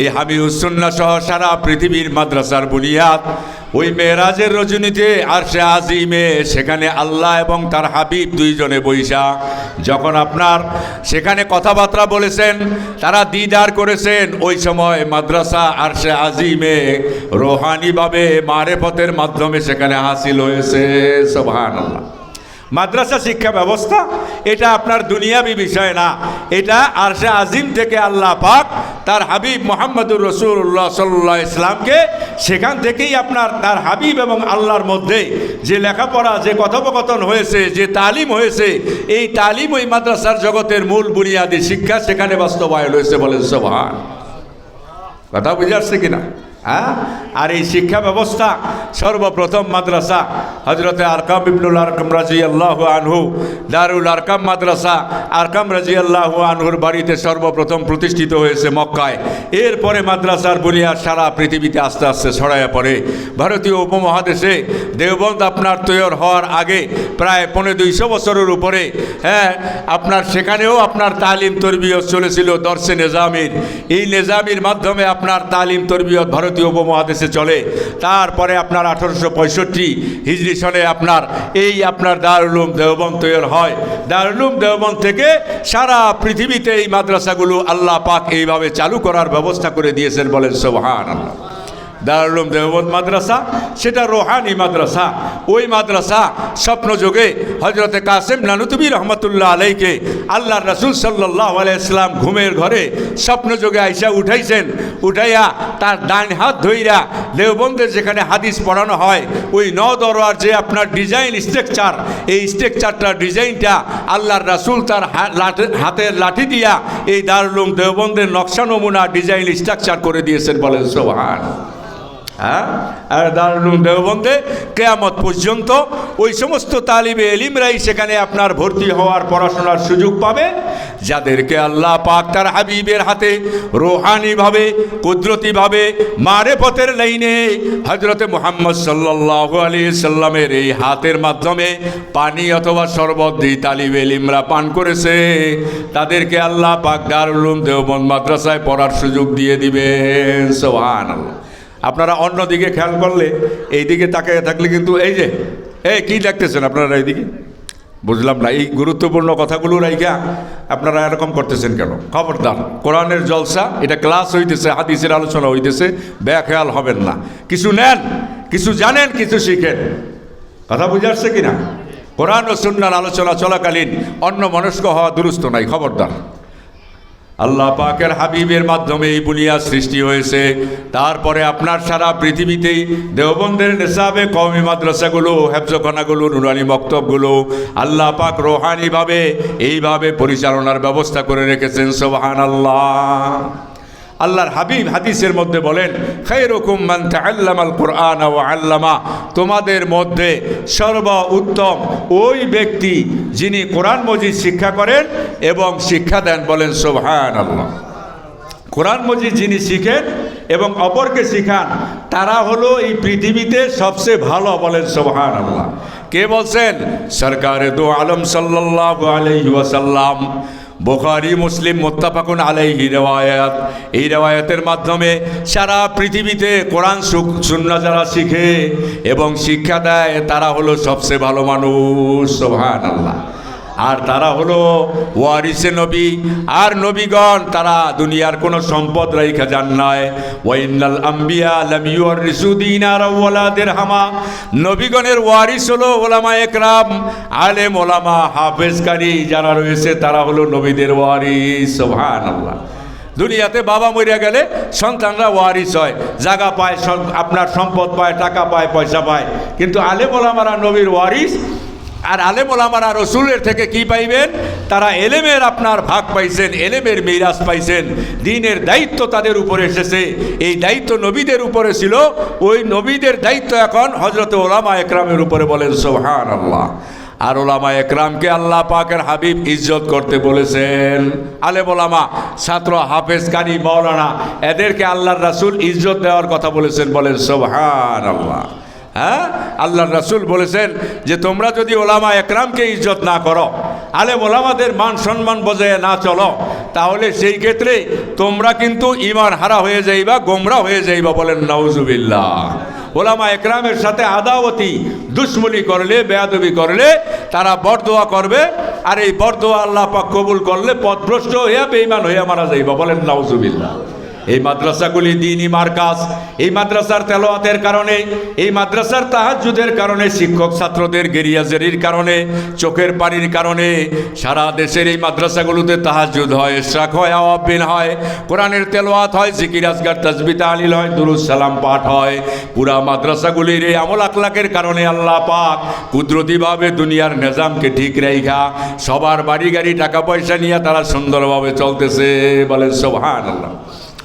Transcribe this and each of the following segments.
এই হাবিউসুন্না সহ সারা পৃথিবীর মাদ্রাসার বুনিয়াদ, ওই মেয়েরাজের রজনীতে আর সে আজিমে সেখানে আল্লাহ এবং তার হাবিব দুইজনে বৈশা যখন আপনার সেখানে কথাবার্তা বলেছেন, তারা দিদার করেছেন, ওই সময় মাদ্রাসা আর সে আজিমে রোহানিভাবে মারেফতের মাধ্যমে সেখানে হাসিল হয়েছে। সোভান আল্লাহ মাদ্রাসা শিক্ষা ব্যবস্থা, এটা আপনার দুনিয়াবি বিষয় না। এটা আরশে আজিম থেকে আল্লাহ পাক তার হাবিব মোহাম্মদুর রসুল্লাহ সাল্লাহ ইসলামকে সেখান থেকেই আপনার তার হাবিব এবং আল্লাহর মধ্যে যে লেখাপড়া, যে কথোপকথন হয়েছে, যে তালিম হয়েছে, এই তালিম ওই মাদ্রাসার জগতের মূল বুনিয়াদী শিক্ষা সেখানে বাস্তবায়ন হয়েছে বলেন সোভান কথা বুঝে আসছে কিনা? হ্যাঁ? আর এই শিক্ষা ব্যবস্থা, সর্বপ্রথম মাদ্রাসা হজরতে আরকাম ইবনুল আরকাম রাজি আল্লাহ আনহু, দারুল আরকাম মাদ্রাসা, আরকাম রাজি আল্লাহ আনহুর বাড়িতে সর্বপ্রথম প্রতিষ্ঠিত হয়েছে মক্কায়। এরপরে মাদ্রাসার বুনিয়াদ সারা পৃথিবীতে আস্তে আস্তে ছড়াইয়া পড়ে। ভারতীয় উপমহাদেশে দেওবন্দ আপনার তৈরি হওয়ার আগে প্রায় পনেরো দুইশো বছরের উপরে হ্যাঁ আপনার সেখানেও আপনার তালিম তরবিয়ত চলেছিল দর্শে নেজামির। এই নেজামির মাধ্যমে আপনার তালিম তরবিয়ত ভারতীয় উপমহাদেশে চলে, তারপরে আপনার আঠারোশো পঁয়ষট্টি হিজরি সনে আপনার, এই আপনার দারুলুম দেওবন্দ তৈরি হয়। দারুলুম দেওবন্দ থেকে সারা পৃথিবীতে এই মাদ্রাসাগুলো আল্লাহ পাক এইভাবে চালু করার ব্যবস্থা করে দিয়েছেন বলেন সোহান আল্লাহ দারুলুম দেওবন্দ মাদ্রাসা, সেটা রোহানি মাদ্রাসা। ওই মাদ্রাসা স্বপ্নযোগে হজরতে কাসেম নানুতুবি রহমতুল্লাহ আলাইকে আল্লাহ রসুল সাল্লাহ আলাইসলাম ঘুমের ঘরে স্বপ্নযোগে আইসা উঠাইছেন। উঠাইয়া তার ডান হাত ধইরা দেওবন্দের যেখানে হাদিস পড়ানো হয়, ওই ন দরওয়ার যে আপনার ডিজাইন স্ট্রাকচার, এই স্ট্রাকচারটার ডিজাইনটা আল্লাহর রাসুল তার হাতের লাঠি দিয়া এই দারুলুম দেওবন্দের নকশা নমুনা ডিজাইন স্ট্রাকচার করে দিয়েছেন বলেন সোহান হ্যাঁ? আর দারুল দেওবন্দে কেয়ামত পর্যন্ত ওই সমস্ত তালিবে এলিমরাই সেখানে আপনার ভর্তি হওয়ার পড়াশোনার সুযোগ পাবে, যাদেরকে আল্লাহ পাক তার হাবিবের হাতে রোহানিভাবে, কুদরতিভাবে মারে পথের লাইনে হজরতে মোহাম্মদ সাল্লাহ আলী সাল্লামের এই হাতের মাধ্যমে পানি অথবা শরবত দিয়ে তালিবে এলিমরা পান করেছে। তাদেরকে আল্লাহ পাক দারুল দেওবন্দ মাদ্রাসায় পড়ার সুযোগ দিয়ে দিবেন। সোহান আল্লাহ আপনারা অন্যদিকে খেয়াল করলে, এই দিকে তাকিয়ে থাকলে কিন্তু এই যে, এই কী দেখতেছেন আপনারা এইদিকে? বুঝলাম না, এই গুরুত্বপূর্ণ কথাগুলো রাইখা আপনারা এরকম করতেছেন কেন? খবরদার, কোরআনের জলসা, এটা ক্লাস হইতেছে, হাদিসের আলোচনা হইতেছে খেয়াল হবেন না। কিছু নেন, কিছু জানেন, কিছু শিখেন। কথা বুঝে আসছে কিনা? কোরআন ও সুন্নার আলোচনা চলাকালীন অন্য মনস্ক হওয়া দুরুস্ত নাই, খবরদার। আল্লাহ পাকের হাবিবের মাধ্যমে এই বুনিয়াদ সৃষ্টি হয়েছে। তারপরে আপনার সারা পৃথিবীতেই দেওবন্দের নেশাবে কওমি মাদ্রাসাগুলো, হেফজখানাগুলো, নুরানি মক্তবগুলো আল্লাহ পাক রোহানিভাবে এইভাবে পরিচালনার ব্যবস্থা করে রেখেছেন। সোবাহান আল্লাহ আল্লাহর হাবিব হাদিসের মধ্যে বলেন খৈরকুম মান তাআল্লামাল কোরআন ও আল্লামা। তোমাদের মধ্যে সর্ব উত্তম ওই ব্যক্তি যিনি কোরআন মজিদ শিক্ষা করেন এবং শিক্ষা দেন বলেন সোভান আল্লাহ কোরআন মজিদ যিনি শিখেন এবং অপরকে শিখান, তারা হলো এই পৃথিবীতে সবচেয়ে ভালো বলেন সোহান আল্লাহ কে বলছেন? সরকারে দো আলম সাল্লাহ আলহি ওয়াসাল্লাম। বোখারি, মুসলিম মোত্তাফাকুন আলাইহি রেওয়ায়াত। এই রেওয়ায়াতের মাধ্যমে সারা পৃথিবীতে কোরআন সুন্না যারা শিখে এবং শিক্ষা দেয়, তারা হলো সবচেয়ে ভালো মানুষ। সোহান আল্লাহ আর তারা হলো ওয়ারিসে নবী, আর নবীগণ, তারা দুনিয়ার কোনো সম্পদ রাইখা যান নয় ওয়াইনাল আম্বিয়া লাম ইউরিসু দিনার ওয়ালাদের হামা নবীগণের ওয়ারিস হলো ওলামা একরাম, আলেম ওলামা হাফেজকারী যারা রয়েছে, তারা হলো নবীদের ওয়ারিস, সুবহানাল্লাহ। দুনিয়াতে বাবা মরিয়া গেলে সন্তানরা ওয়ারিস হয়। জায়গা পায় আপনার সম্পদ পায়, টাকা পায়, পয়সা পায়। কিন্তু আলেম ওলামারা নবীর ওয়ারিস আর আলেম ওলামারা রসুলের থেকে কি পাইবেন? তারা এলেমের আপনার ভাগ পাইছেন, এলেমের মিরাজ পাইছেন। দিনের দায়িত্ব তাদের উপরে এসেছে। এই দায়িত্ব নবীদের উপরে ছিল। ওই নবীদের দায়িত্ব এখন হজরত ওলামা একরামের উপরে বলেন সোহান আল্লাহ আর ওলামা একরামকে আল্লাহ পাকের হাবিব ইজ্জত করতে বলেছেন। ওলামা, ছাত্র হাফেজ কানি মৌলানা এদেরকে আল্লাহর রাসূল ইজ্জত দেওয়ার কথা বলেছেন, বলেন সোহান আল্লাহ হ্যাঁ? আল্লাহ রাসূল বলেছেন যে তোমরা যদি ওলামা একরামকে ইজ্জত না করো আলে ওলামাদের মান সম্মান বজায় না চলো, তাহলে সেই ক্ষেত্রে তোমরা কিন্তু ইমান হারা হয়ে যাইবা, গোমরা হয়ে যাইবা বলেন নাউজুবিল্লাহ। ওলামা একরামের সাথে আদাওতি দুশ্মনী করলে, বেয়াদবি করলে, তারা বরদোয়া করবে, আর এই বরদোয়া আল্লাহ পাক কবুল করলে পথভ্রষ্ট হইয়া বেইমান হইয়া মারা যাইবা বলেন নাউজুবিল্লাহ। এই মাদ্রাসাগুলি দিনই মার্কাস এই মাদ্রাসার তেলোয়াতের কারণে, এই মাদ্রাসার তাহাজুদের কারণে, শিক্ষক ছাত্রদের গেরিয়াজেরির কারণে, চোখের পানির কারণে, সারা দেশের এই মাদ্রাসাগুলোতে তাহাজুদ হয়, ইশরাক হয় আওয়াবিন হয়, কোরআনের তেলোয়াত হয়, জিকির, আজগার তাজবিতা আলিল হয় দুরুস সালাম পাঠ হয়। পুরা মাদ্রাসাগুলির এই আমল আখলাকের কারণে আল্লাহ পাক কুদরতিভাবে দুনিয়ার নিজামকে ঠিক রেখা সবার বাড়ি গাড়ি টাকা পয়সা নিয়ে তারা সুন্দরভাবে চলতেছে বলে সোহান আল্লাহ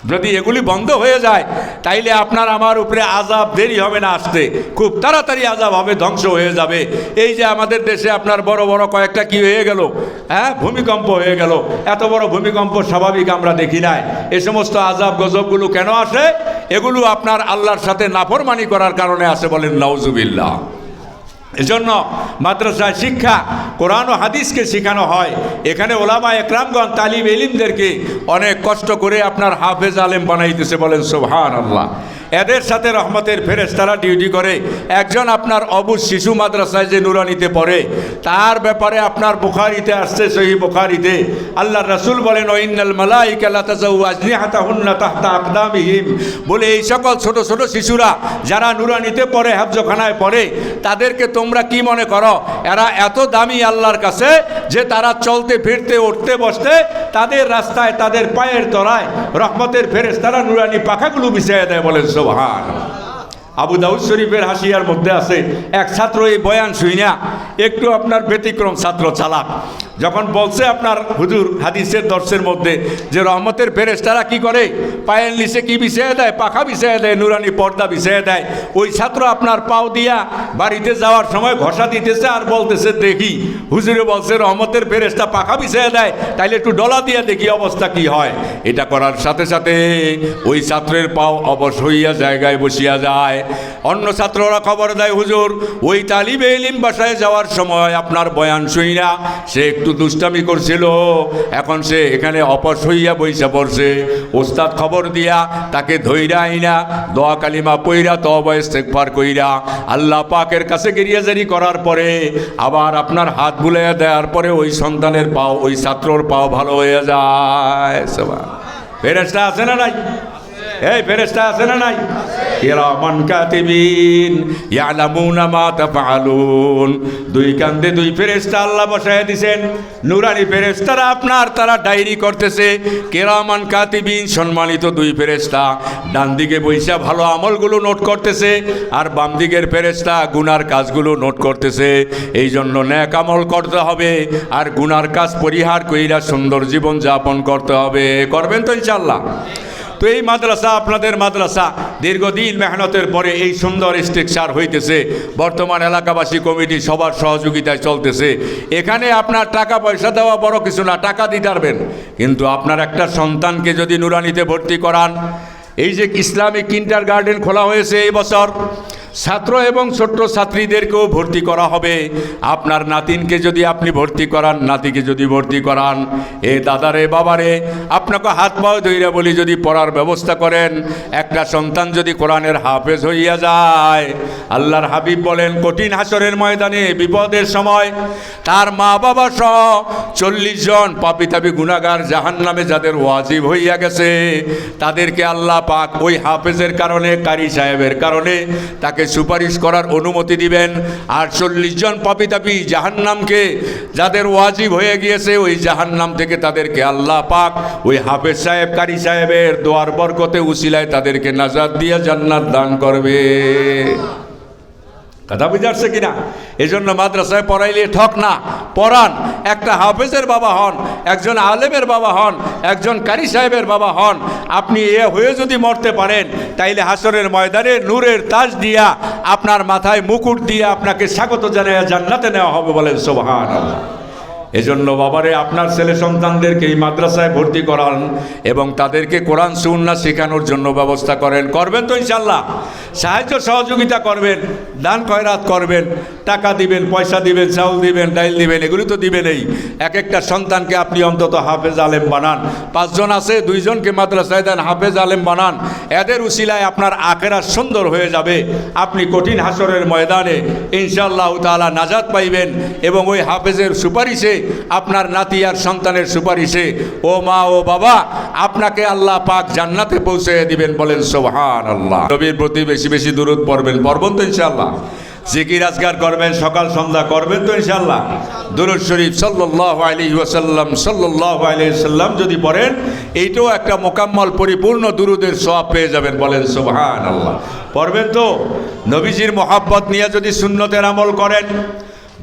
যদি এগুলি বন্ধ হয়ে যায়, তাইলে আপনার আমার উপরে আজাব দেরি হবে না আসতে। খুব তাড়াতাড়ি আজাব হবে, ধ্বংস হয়ে যাবে। এই যে আমাদের দেশে আপনার বড় বড় কয়েকটা কি হয়ে গেল? হ্যাঁ ভূমিকম্প হয়ে গেল। এত বড় ভূমিকম্প স্বাভাবিক আমরা দেখি নাই। এ সমস্ত আজাব গজবগুলো কেন আসে? এগুলো আপনার আল্লাহর সাথে নাফরমানি করার কারণে আসে বলেন নওজুবিল্লাহ এজন্য মাদ্রাসায় শিক্ষা, কোরআন ও হাদিসকে শেখানো হয়। এখানে ওলামা একরামগঞ্জ তালিম এলিমদেরকে অনেক কষ্ট করে আপনার হাফেজ আলেম বানাইতেছে বলেন সোহান আল্লাহ এদের সাথে রহমতের ফেরেস তারা ডিউটি করে। একজন আপনার অবুজ শিশু মাদ্রাসায় যে নুরানিতে পড়ে, তার ব্যাপারে আপনার বুখারিতে আসছে, সহি বুখারিতে। আল্লাহ রসুল বলেন ওইনাল মালাইকাল্লাহিম বলে, এই সকল ছোট ছোট শিশুরা যারা নুরানিতে পড়ে, হাফজখানায় পড়ে, তাদেরকে তোমরা কি মনে করো? এরা এত দামি আল্লাহর কাছে যে তারা চলতে, ফিরতে, উঠতে, বসতে, তাদের রাস্তায়, তাদের পায়ের তলায় রহমতের ফেরেস তারা নুরানি পাখাগুলো বিছিয়ে দেয় বলেন সোহান আবু দাউদ শরীফের হাসিয়ার মধ্যে আছে, এক ছাত্র এই বয়ান শুই না একটু আপনার ব্যতিক্রম ছাত্র চালাক। যখন বলছে আপনার হুজুর হাদিসের দর্শের মধ্যে যে রহমতের ফেরেস তারা কি করে? পায়ের নিচে কি বিছিয়ে দেয়? পাখা বিছিয়ে দেয়, নুরানি পর্দা বিছিয়ে দেয়। ওই ছাত্র আপনার পাও দিয়া বাড়িতে যাওয়ার সময় ঘষা দিতেছে আর বলতেছে, দেখি, হুজুরে বলছে রহমতের ফেরেস্তা পাখা বিছিয়ে দেয়, তাইলে একটু ডলা দিয়ে দেখি অবস্থা কি হয়। এটা করার সাথে সাথে ওই ছাত্রের পাও অবশ হইয়া জায়গায় বসিয়া যায়। অন্য ছাত্ররা খবর দেয়, হুজুর, ওই তালিবে এলিম বাসায় যাওয়ার সময় আপনার বয়ান শুই না সে একটু দুষ্টামি করছিল। এখন সে এখানে অপস হইয়া বইসা পড়ছে। ওস্তাদ খবর দিয়া তাকে ধৈরা আইনা, দোয়া কালিমা পইরা তবা ইস্তেগফার কইরা, আল্লাহ পাকের কাছে গিরিয়াজারি করার পরে আবার আপনার হাত বুলাইয়া দেওয়ার পরে ওই সন্তানের পাও, ওই ছাত্রর পাও ভালো হয়ে যায়। ফেরেস্তা আছে না নাই? এই ফেরেস্তা আছে না নাই? কিরামান কাতিবিন ইয়ালামুনা মা তাফআলুন। দুই কান্দে দুই ফেরেশতা আল্লাহ বসায় দিবেন নুরানি ফেরেশতারা আপনার, তারা ডায়েরি করতেছে। কিরামান কাতিবিন সম্মানিত দুই ফেরেশতা। ডান দিকে বইসা ভালো আমলগুলো নোট করতেছে আর বাম দিকের ফেরেশতা গুনার কাজগুলো নোট করতেছে। এই জন্য ন্যাক আমল করতে হবে আর গুনার কাজ পরিহার কইরা সুন্দর জীবন যাপন করতে হবে। করবেন তো ইনশাল্লাহ তো এই মাদ্রাসা আপনাদের মাদ্রাসা। দীর্ঘদিন মেহনতের পরে এই সুন্দর স্ট্রাকচার হইতেছে। বর্তমান এলাকাবাসী কমিটি সবার সহযোগিতায় চলতেছে। এখানে আপনার টাকা পয়সা দেওয়া বড় কিছু না, টাকা দিতে পারবেন। কিন্তু আপনার একটা সন্তানকে যদি নুরানিতে ভর্তি করান, এই যে ইসলামিক কিন্টার গার্ডেন খোলা হয়েছে এই বছর ছাত্র এবং ছোট্ট ছাত্রীদেরকেও ভর্তি করা হবে। আপনার নাতিনকে যদি আপনি ভর্তি করান, নাতিকে যদি ভর্তি করান, এ দাদারে, বাবারে, আপনাকে হাত পাও ধৈরা বলি যদি পড়ার ব্যবস্থা করেন, একটা সন্তান যদি কোরআনের হাফেজ হইয়া যায়। আল্লাহর হাবিব বলেন, কঠিন হাসরের ময়দানে, বিপদের সময় তার মা বাবা সহ চল্লিশ জন পাপি তাপি গুণাগার জাহান নামে যাদের ওয়াজিব হইয়া গেছে, তাদেরকে আল্লাহ পাক ওই হাফেজের কারণে, কারি সাহেবের কারণে তাকে সুপারিশ করার অনুমতি দিবেন। আর চল্লিশ জন পাপি তাপি জাহান্নামকে যাদের ওয়াজিব হয়ে গিয়েছে, ওই জাহান্নাম থেকে তাদেরকে আল্লাহ পাক ওই হাফেজ সাহেব, কারি সাহেবের দোয়ার বরকতে উসিলায় তাদেরকে নাজাদ দিয়ে জান্নাত দান করবে। কথা বুঝাচ্ছে কিনা? এই জন্য মাদ্রাসায় পড়াইলে ঠক না, পড়ান। একটা হাফেজের বাবা হন, একজন আলেমের বাবা হন, একজন কারি সাহেবের বাবা হন আপনি এ হয়ে যদি মরতে পারেন, তাইলে হাসরের ময়দানে নূরের তাজ দিয়া আপনার মাথায় মুকুট দিয়ে আপনাকে স্বাগত জানাইয়া জান্নাতে নেওয়া হবে বলেন সোভান এজন্য বাবারে আপনার ছেলে সন্তানদেরকে এই মাদ্রাসায় ভর্তি করান এবং তাদেরকে কোরআন সুন্না শেখানোর জন্য ব্যবস্থা করেন। করবেন তো ইনশাল্লাহ সাহায্য, সহযোগিতা করবেন, দান খয়রাত করবেন, টাকা দিবেন, পয়সা দিবেন, চাউল দিবেন, ডাইল দিবেন, এগুলি তো দিবেনই। এক একটা সন্তানকে আপনি অন্তত হাফেজ আলেম বানান। পাঁচজন আছে, দুইজনকে মাদ্রাসায় দেন, হাফেজ আলেম বানান। এদের উসিলায় আপনার আখেরা সুন্দর হয়ে যাবে। আপনি কঠিন হাসরের ময়দানে ইনশাআল্লাহ তাআলা নাজাত পাইবেন এবং ওই হাফেজের সুপারিশে আপনার নাতি আর সন্তানের সুপারিশে, ও মা, ও বাবা, আপনাকে আল্লাহ পাক জান্নাতে পৌঁছে দিবেন বলেন সোহান আল্লাহ নবীর প্রতি বেশি বেশি দূরত পড়বেন। পড়বেন তো ইনশাআল্লাহ। জিকির, আজগার করবেন, সকাল সন্ধ্যা করবেন তো ইনশাআল্লাহ। দুরুদ শরীফ সাল্লাহ আলী ওয়াসাল্লাম সাল্লাহ আলী সাল্লাম যদি পড়েন, এইটাও একটা মোকাম্মল পরিপূর্ণ দুরুদের সব পেয়ে যাবেন বলেন সোহান আল্লাহ পড়বেন তো? নবীজির মোহাব্বত নিয়ে যদি সুন্নতের আমল করেন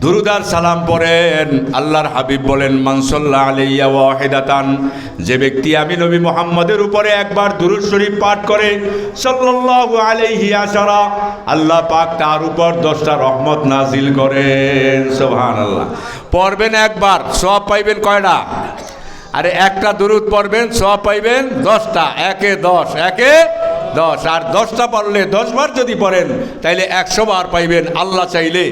দুরুদার সালাম পড়েন। আল্লাহর হাবিব বলেন মানসল্লাহ আলিয়া ওয়াহিদাতান যে ব্যক্তি আমি নবী মোহাম্মদের উপরে একবার দুরুদ শরীফ পাঠ করে, সাল্লাল্লাহু আলাইহি আশারা, আল্লাহ পাক তার উপর দশটা রহমত নাজিল করেন। সুবহানাল্লাহ। পড়বেন একবার সব পাইবেন কয়টা? আরে একটা দুরুদ পড়বেন সব পাইবেন দশটা। একে দশ, একে দশ, আর দশটা পারলে দশবার যদি পড়েন তাইলে একশো বার পাইবেন। আল্লাহ চাইলে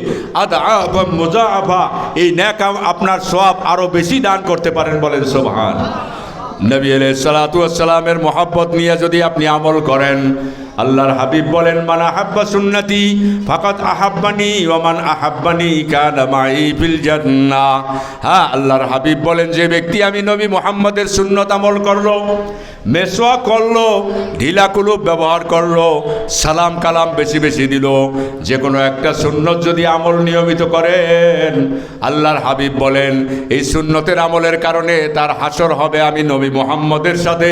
আফা এই ন্যাক আপনার সব আরও বেশি দান করতে পারেন বলেন সোভান নবী সালাতামের মোহাব্বত নিয়ে যদি আপনি আমল করেন আল্লাহর হাবিব বলেন, মান আহাব্বা সুন্নতি ফাকাত আহাব্বানি ওমান আহাব্বানি কানা মাই ফিল জান্নাহ হ্যাঁ আল্লাহর হাবিব বলেন, যে ব্যক্তি আমি নবী মুহাম্মদের সুন্নত আমল করল, মেসোয়া করল, ঢিলা কুলুপ ব্যবহার করল, সালাম কালাম বেশি বেশি দিল, যে কোনো একটা সুন্নত যদি আমল নিয়মিত করেন, আল্লাহর হাবিব বলেন, এই সুন্নতের আমলের কারণে তার হাসর হবে আমি নবী মোহাম্মদের সাথে,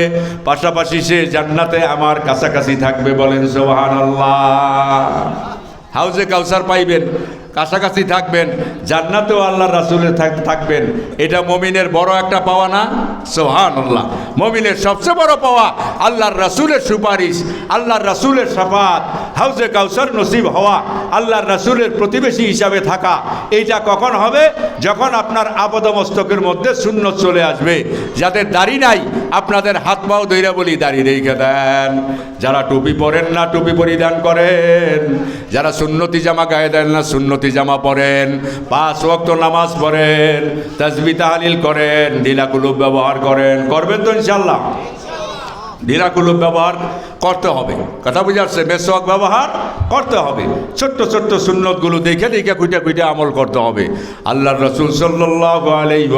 পাশাপাশি সে জান্নাতে আমার কাছাকাছি থাকবে বলেন সোহান আল্লাহ হাউজে কাউসার পাইবেন, কাছাকাছি থাকবেন, জান্নাতেও আল্লাহ রাসুলের থাকবেন। এটা মমিনের বড় একটা পাওয়া না? সোহান আল্লাহ মমিনের সবচেয়ে বড় পাওয়া আল্লাহর রাসুলের সুপারিশ, আল্লাহর রাসুলের সাফাত, হাউজে কাউসার নসিব হওয়া, আল্লাহর রাসুলের প্রতিবেশী হিসাবে থাকা, এইটা কখন হবে? যখন আপনার আপাদমস্তকের মধ্যে শূন্য চলে আসবে। যাদের দাড়ি নাই, আপনাদের হাত পাও দইরা বলি, দাড়ি রেখে দেন। যারা টুপি পরেন না, টুপি পরিধান করেন। যারা সুন্নতি জামা গায়ে দেন না, সুন্নতি জামা পরেন। পাঁচ ওয়াক্ত নামাজ পড়েন, তাজবি তাহালিল করেন ঢিলাকুলুপ ব্যবহার করেন করবেন তো ইনশাল্লাহ ঢিলাকুলুপ ব্যবহার করতে হবে। কথা বুঝাচ্ছে মেসওয়াক ব্যবহার করতে হবে। ছোট্ট ছোট্ট সুন্নতগুলো দেখে দেখে কুইটা কুইটা আমল করতে হবে। আল্লাহ রসুল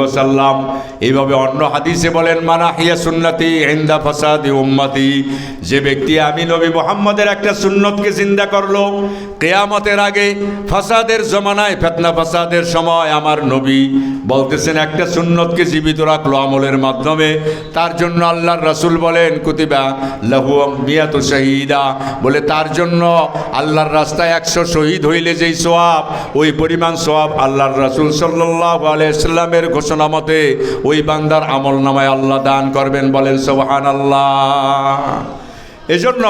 ওসাল্লাম এইভাবে অন্য হাদিসে বলেন, মানা হিয়া সুন্নতি হিন্দা ফাসাদি উম্মতি। যে ব্যক্তি আমি নবী মোহাম্মদের একটা সুন্নতকে চিন্তা করল, কেয়ামতের আগে ফাসাদের জমানায়, ফেতনা ফাসাদের সময় আমার নবী বলতেছেন, একটা সুন্নতকে জীবিত রাখল আমলের মাধ্যমে। তার জন্য আল্লাহর রসুল বলেন, কুতিবা লাহু মিয়াত শহীদা। বলে, তার জন্য আল্লাহর রাস্তায় একশো শহীদ হইলে যেই সোয়াব, ওই পরিমাণ সোয়াব আল্লাহর রাসুল সাল্লাহ আলাইসাল্লামের ঘোষণা মতে ওই বান্দার আমল নামায় আল্লাহ দান করবেন। বলেন সোহান আল্লাহ এজন্য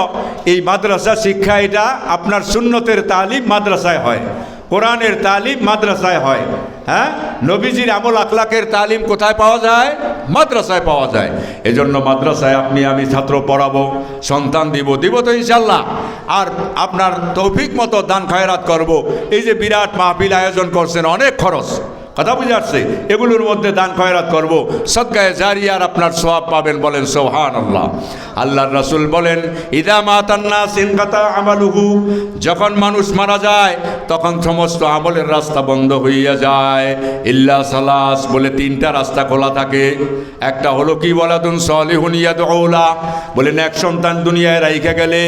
এই মাদ্রাসা শিক্ষা এটা আপনার সুন্নতের তালিম মাদ্রাসায় হয়। কোরআনের তালিম মাদ্রাসায় হয়। হ্যাঁ? নবীজির আমল আখলাকের তালিম কোথায় পাওয়া যায়? মাদ্রাসায় পাওয়া যায়। এজন্য মাদ্রাসায় আপনি, আমি ছাত্র পড়াবো, সন্তান দিব দিব তো ইনশাল্লাহ আর আপনার তৌফিক মতো দান খায়রাত করব। এই যে বিরাট মাহফিল আয়োজন করছেন, অনেক খরচ। কথা বুঝে আসছে? এগুলোর মধ্যে দান খয়রাত করব। সদগায়ে জারিয়ার আপনার সোয়াব পাবেন বলেন সোহান আল্লাহ আল্লাহ রসুল বলেন, ইদা মাতান্না সিনকাতা আমালুহু। যখন মানুষ মারা যায় তখন সমস্ত আমলের রাস্তা বন্ধ হইয়া যায়। ইল্লা সালাস বলে তিনটা রাস্তা খোলা থাকে। একটা হলো, কি বলাতুন সলিহুন ইয়াদউলা? বলেন এক সন্তান দুনিয়ায় রাইখা গেলে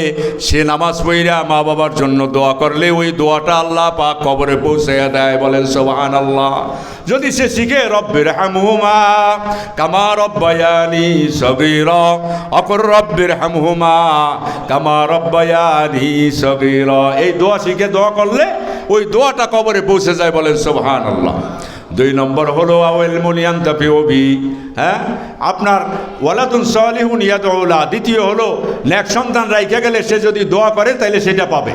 সে নামাজ পড়িয়া মা বাবার জন্য দোয়া করলে ওই দোয়াটা আল্লাহ পাক কবরে পৌঁছাইয়া দেয়। বলেন সোহান আল্লাহ যদি সে শিখে রব্বের হামহুমা কামা রব্বায়ানি সগীর। অকর রব্বের হামহুমা কামা রব্বায়ানি সগীর। এই দোয়া শিখে দোয়া করলে ওই দোয়াটা কবরে পৌঁছে যায় বলেন সোহান আল্লাহ দুই নম্বর হলো আওয়েল মুলিয়ান তাফিওবি হ্যাঁ? আপনার ওয়ালাদুন সালিহুন ইয়াদ দ্বিতীয় হলো ন্যাক সন্তান রাইখে গেলে সে যদি দোয়া করে তাহলে সেটা পাবে।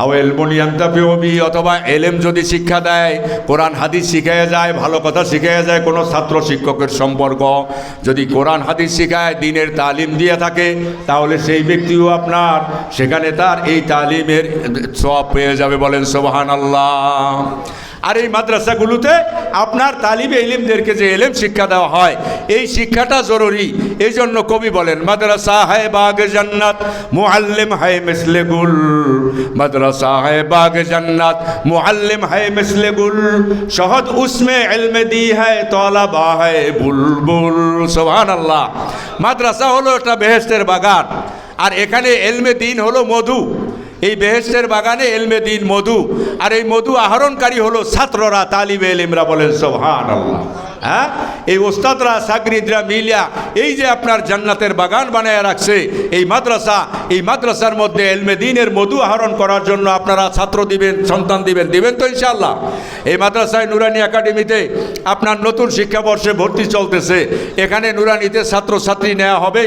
আও এলমনিয়ান্তাফিওবি অথবা এলেম যদি শিক্ষা দেয়, কোরআন হাদিস শিখাইয়া যায়, ভালো কথা শিখিয়ে যায়, কোনো ছাত্র শিক্ষকের সম্পর্ক যদি কোরআন হাদিস শিখায়, দিনের তালিম দিয়ে থাকে, তাহলে সেই ব্যক্তিও আপনার, সেখানে তার এই তালিমের সব পেয়ে যাবে বলেন সোবাহান আল্লাহ আর এই মাদ্রাসাগুলোতে আপনার তালিবে ইলিমদেরকে যে এলেম শিক্ষা দেওয়া হয়, এই শিক্ষাটা জরুরি। এই জন্য কবি বলেন, মাদ্রাসা হায় বাগ জান্নাত, মুআল্লিম হায় মিসলে গুল মাদ্রাসা হায় বাগ জান্নাত, মুআল্লিম হায় মিসলে গুল শহদ উসমে ইলমে দি হায়, তলাবা হায় বুলবুল। সুবহানাল্লাহ। মাদ্রাসা হলো একটা বেহেশতের বাগান, আর এখানে এলমে দিন হলো মধু। এই বেহেস্তের বাগানে এলমে দিন মধু, আর এই মধু আহরণকারী হলো ছাত্ররা, তালিবে এলিমরা বলেন সোহান আল্লাহ হ্যাঁ? এই ওস্তাদরা, সাগরিদরা মিলিয়া এই যে আপনার জান্নাতের বাগান বানায় রাখছে, এই মাদ্রাসা, এই মাদ্রাসার মধ্যে এলমে দিনের মধু আহরণ করার জন্য আপনারা ছাত্র দিবেন, সন্তান দিবেন দিবেন তো ইনশাল্লাহ এই মাদ্রাসায় নুরানি একাডেমিতে আপনার নতুন শিক্ষাবর্ষে ভর্তি চলতেছে, এখানে নুরানিতে ছাত্রছাত্রী নেওয়া হবে